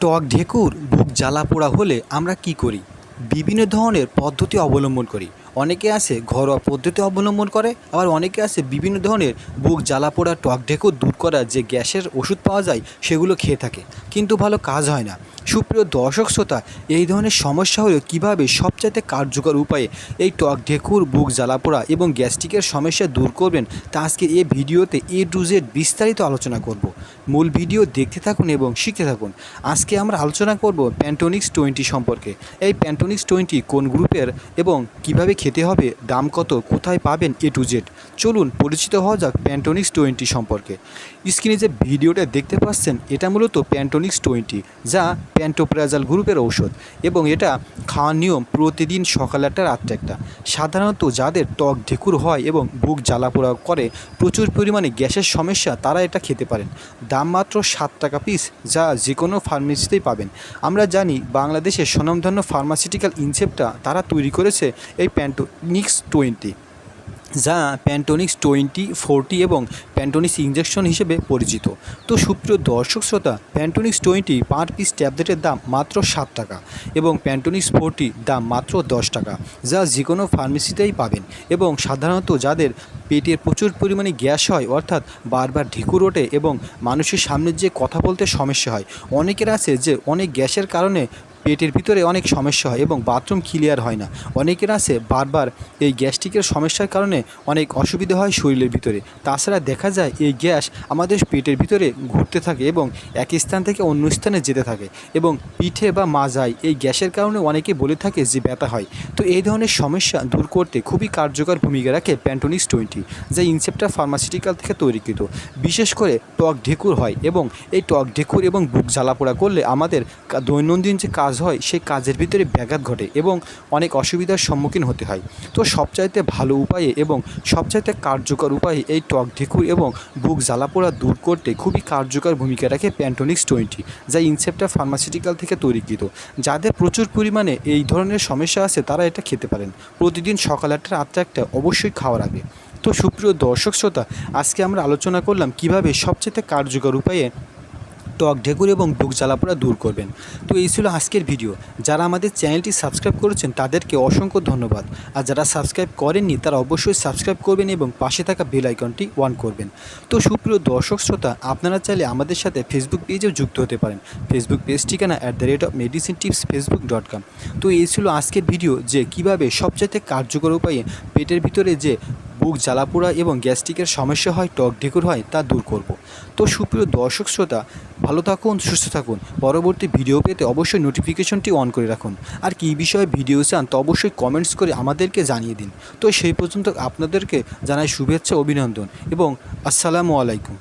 টক ঢেকুর বুক জ্বালা পোড়া হলে আমরা কি করি? বিভিন্ন ধরনের পদ্ধতি অবলম্বন করি। অনেকে আছে ঘরোয়া পদ্ধতি অবলম্বন করে, আবার অনেকে আছে বিভিন্ন ধরনের বুক জ্বালা পোড়া, টক ঢেকুর দূর করার যে গ্যাসের ওষুধ পাওয়া যায়, সেগুলো খেয়ে থাকে। কিন্তু ভালো কাজ হয় না। সুপ্রিয় দর্শক শ্রোতা, এই ধরনের সমস্যা হলে কীভাবে সবচাইতে কার্যকর উপায়ে এই টক ঢেকুর, বুক জ্বালা পোড়া এবং গ্যাস্ট্রিকের সমস্যা দূর করবেন, তা আজকে এই ভিডিওতে এ টু জেড বিস্তারিত আলোচনা করব। মূল ভিডিও দেখতে থাকুন এবং শিখতে থাকুন। আজকে আমরা আলোচনা করব প্যান্টোনিক্স টোয়েন্টি সম্পর্কে। এই প্যান্টোনিক্স টোয়েন্টি কোন গ্রুপের এবং কীভাবে খেতে হবে, দাম কত, কোথায় পাবেন এ টু জেড চলুন পরিচিত হওয়া যাক প্যান্টোনিক্স টোয়েন্টি সম্পর্কে। স্ক্রিনে যে ভিডিওটা দেখতে পাচ্ছেন, এটা মূলত প্যান্টোনিক্স টোয়েন্টি যা প্যান্টোপ্রাজাল গ্রুপের ঔষধ এবং এটা খাওয়ার নিয়ম প্রতিদিন সকাল একটা রাত্রে একটা। সাধারণত যাদের টক ঢেকুর হয় এবং বুক জ্বালাপোড়া করে, প্রচুর পরিমাণে গ্যাসের সমস্যা, তারা এটা খেতে পারেন। দাম মাত্র সাত টাকা পিস যা যে কোনো ফার্মেসিতেই পাবেন। আমরা জানি বাংলাদেশের স্বনামধন্য ফার্মাসিউটিক্যাল ইনসেপ্টটা তারা তৈরি করেছে এই প্যান্টোনিক্স টোয়েন্টি যা প্যান্টোনিক্স টোয়েন্টি ফোরটি এবং প্যান্টোনিক্স ইঞ্জেকশন হিসেবে পরিচিত। তো সুপ্রিয় দর্শক শ্রোতা প্যান্টোনিক্স টোয়েন্টি পার পিস ট্যাবলেটের দাম মাত্র সাত টাকা এবং প্যান্টোনিক্স ফোরটি দাম মাত্র দশ টাকা। যা যে কোনো ফার্মেসিতেই পাবেন এবং সাধারণত যাদের পেটের প্রচুর পরিমাণে গ্যাস হয়, অর্থাৎ বারবার ঢেকুর ওঠে এবং মানুষের সামনে যে কথা বলতে সমস্যা হয়, অনেকের আছে যে অনেক গ্যাসের কারণে পেটের ভিতরে অনেক সমস্যা হয় এবং বাথরুম ক্লিয়ার হয় না। অনেকের আছে বারবার এই গ্যাস্ট্রিকের সমস্যার কারণে অনেক অসুবিধা হয় শরীরের ভিতরে। তাছাড়া দেখা যায় এই গ্যাস আমাদের পেটের ভিতরে ঘুরতে থাকে এবং এক স্থান থেকে অন্য স্থানে যেতে থাকে এবং পিঠে বা মাজায় এই গ্যাসের কারণে অনেকে বলে থাকে যে ব্যথা হয়। তো এই ধরনের সমস্যা দূর করতে খুবই কার্যকর ভূমিকা রাখে প্যান্টোনিক্স টোয়েন্টি, যা ইনসেপ্টা ফার্মাসিউটিক্যাল থেকে তৈরিকৃত বিশেষ করে টক ঢেকুর হয় এবং এই টক ঢেকুর এবং বুক জ্বালাপোড়া করলে আমাদের দৈনন্দিন যে কাজ হয়, সেই কাজের ভিতরে ব্যাঘাত ঘটে এবং অনেক অসুবিধার সম্মুখীন হতে হয়। তো সবচাইতে ভালো উপায়ে এবং সবচাইতে কার্যকর উপায়ে এই টক ঢেকুর এবং বুক জ্বালাপোড়া দূর করতে খুবই কার্যকর ভূমিকা রাখে প্যান্টোনিক্স টোয়েন্টি, যা ইনসেপ্টা ফার্মাসিউটিক্যাল থেকে তৈরিকৃত। যাদের প্রচুর পরিমাণে এই ধরনের সমস্যা আছে, তারা এটা খেতে পারেন। প্রতিদিন সকাল একটা রাত্রে একটা অবশ্যই খাওয়ার আগে। তো সুপ্রিয় দর্শক শ্রোতা আজকে আমরা আলোচনা করলাম কীভাবে সবচেয়ে কার্যকর উপায়ে টক ঢেকুর এবং বুক জ্বালাপোড়া দূর করবেন। তো এই ছিল আজকের ভিডিও। যারা আমাদের চ্যানেলটি সাবস্ক্রাইব করেছেন, তাদেরকে অসংখ্য ধন্যবাদ। আর যারা সাবস্ক্রাইব করেননি, তারা অবশ্যই সাবস্ক্রাইব করবেন এবং পাশে থাকা বেল আইকনটি অন করবেন। তো সুপ্রিয় দর্শক শ্রোতা, আপনারা চাইলে আমাদের সাথে ফেসবুক পেজেও যুক্ত হতে পারেন। ফেসবুক পেজ ঠিকানা at the rate of medicine tips Facebook dot com তো এই ছিল আজকের ভিডিও যে কীভাবে সবচাইতে কার্যকর উপায়ে পেটের ভিতরে যে বুক জ্বালাপোড়া এবং গ্যাস্ট্রিকের সমস্যা হয় টক ঢেকুর হয়, তা দূর করব। তো সুপ্রিয় দর্শক শ্রোতা, ভালো থাকুন, সুস্থ থাকুন। পরবর্তী ভিডিও পেতে অবশ্যই নোটিফিকেশনটি অন করে রাখুন। আর কী বিষয়ে ভিডিও চান তো অবশ্যই কমেন্টস করে আমাদেরকে জানিয়ে দিন। তো সেই পর্যন্ত আপনাদেরকে জানাই শুভেচ্ছা, অভিনন্দন এবং আসসালামু আলাইকুম।